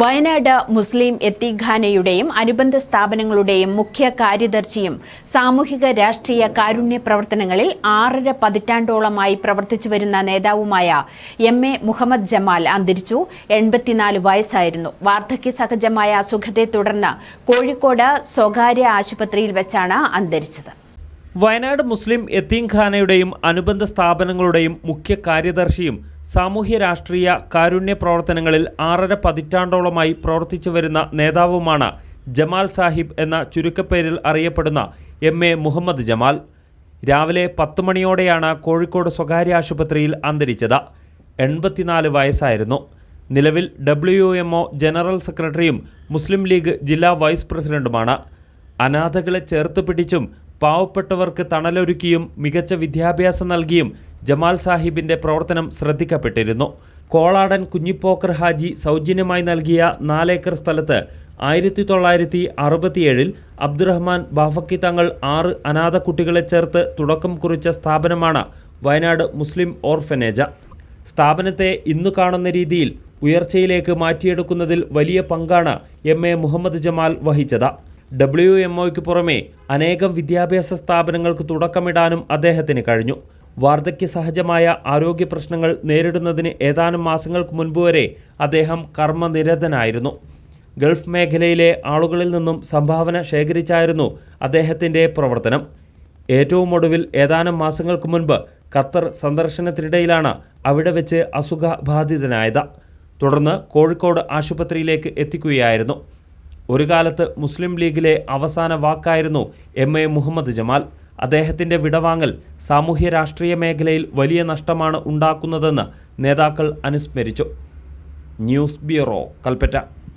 വയനാട് മുസ്ലിം എത്തിഖാനയുടെയും അനുബന്ധ സ്ഥാപനങ്ങളുടെയും മുഖ്യ കാര്യദർശിയും സാമൂഹിക രാഷ്ട്രീയ കാരുണ്യ പ്രവർത്തനങ്ങളിൽ ആറര പതിറ്റാണ്ടോളമായി പ്രവർത്തിച്ചു വരുന്ന നേതാവുമായ എം എ മുഹമ്മദ് ജമാൽ അന്തരിച്ചു. എൺപത്തിനാല് വയസ്സായിരുന്നു. വാർദ്ധക്യ സഹജമായ അസുഖത്തെ തുടർന്ന് കോഴിക്കോട് സ്വകാര്യ ആശുപത്രിയിൽ വെച്ചാണ് അന്തരിച്ചത്. വയനാട് മുസ്ലിം യത്തീംഖാനയുടെയും അനുബന്ധ സ്ഥാപനങ്ങളുടെയും മുഖ്യ കാര്യദർശിയും സാമൂഹ്യ രാഷ്ട്രീയ കാരുണ്യ പ്രവർത്തനങ്ങളിൽ ആറര പതിറ്റാണ്ടോളമായി പ്രവർത്തിച്ചു വരുന്ന നേതാവുമാണ് ജമാൽ സാഹിബ് എന്ന ചുരുക്കപ്പേരിൽ അറിയപ്പെടുന്ന എം എ മുഹമ്മദ് ജമാൽ. രാവിലെ പത്ത് മണിയോടെയാണ് കോഴിക്കോട് സ്വകാര്യ ആശുപത്രിയിൽ അന്തരിച്ചത്. എൺപത്തിനാല് വയസ്സായിരുന്നു. നിലവിൽ ഡബ്ല്യു ജനറൽ സെക്രട്ടറിയും മുസ്ലിം ലീഗ് ജില്ലാ വൈസ് പ്രസിഡന്റുമാണ്. അനാഥകളെ ചേർത്ത് പിടിച്ചും പാവപ്പെട്ടവർക്ക് തണലൊരുക്കിയും മികച്ച വിദ്യാഭ്യാസം നൽകിയും ജമാൽ സാഹിബിന്റെ പ്രവർത്തനം ശ്രദ്ധിക്കപ്പെട്ടിരുന്നു. കോളാടൻ കുഞ്ഞിപ്പോക്കർ ഹാജി സൗജന്യമായി നൽകിയ നാലേക്കർ സ്ഥലത്ത് ആയിരത്തി തൊള്ളായിരത്തി അറുപത്തിയേഴിൽ അബ്ദുറഹ്മാൻ ബാഫക്കി തങ്ങൾ ആറ് അനാഥ കുട്ടികളെ ചേർത്ത് തുടക്കം കുറിച്ച സ്ഥാപനമാണ് വയനാട് മുസ്ലിം ഓർഫനേജ. സ്ഥാപനത്തെ ഇന്നു കാണുന്ന രീതിയിൽ ഉയർച്ചയിലേക്ക് മാറ്റിയെടുക്കുന്നതിൽ വലിയ പങ്കാണ് എം എ മുഹമ്മദ് ജമാൽ വഹിച്ചത്. ഡബ്ല്യു എം ഒയ്ക്ക് പുറമെ അനേകം വിദ്യാഭ്യാസ സ്ഥാപനങ്ങൾക്ക് തുടക്കമിടാനും അദ്ദേഹത്തിന് കഴിഞ്ഞു. വാർദ്ധക്യ സഹജമായ ആരോഗ്യ പ്രശ്നങ്ങൾ നേരിടുന്നതിന് ഏതാനും മാസങ്ങൾക്ക് മുൻപ് വരെ അദ്ദേഹം കർമ്മനിരതനായിരുന്നു. ഗൾഫ് മേഖലയിലെ ആളുകളിൽ നിന്നും സംഭാവന ശേഖരിച്ചായിരുന്നു അദ്ദേഹത്തിന്റെ പ്രവർത്തനം. ഏറ്റവും ഒടുവിൽ ഏതാനും മാസങ്ങൾക്ക് മുൻപ് ഖത്തർ സന്ദർശനത്തിനിടയിലാണ് അവിടെ വെച്ച് അസുഖബാധിതനായത്. തുടർന്ന് കോഴിക്കോട് ആശുപത്രിയിലേക്ക് എത്തിക്കുകയായിരുന്നു. ഒരു കാലത്ത് മുസ്ലിം ലീഗിലെ അവസാന വാക്കായിരുന്നു എം എ മുഹമ്മദ് ജമാൽ. അദ്ദേഹത്തിന്റെ വിടവാങ്ങൽ സാമൂഹ്യ രാഷ്ട്രീയ മേഖലയിൽ വലിയ നഷ്ടമാണ് ഉണ്ടാക്കുന്നതെന്ന് നേതാക്കൾ അനുസ്മരിച്ചു. News bureau Kalpetta.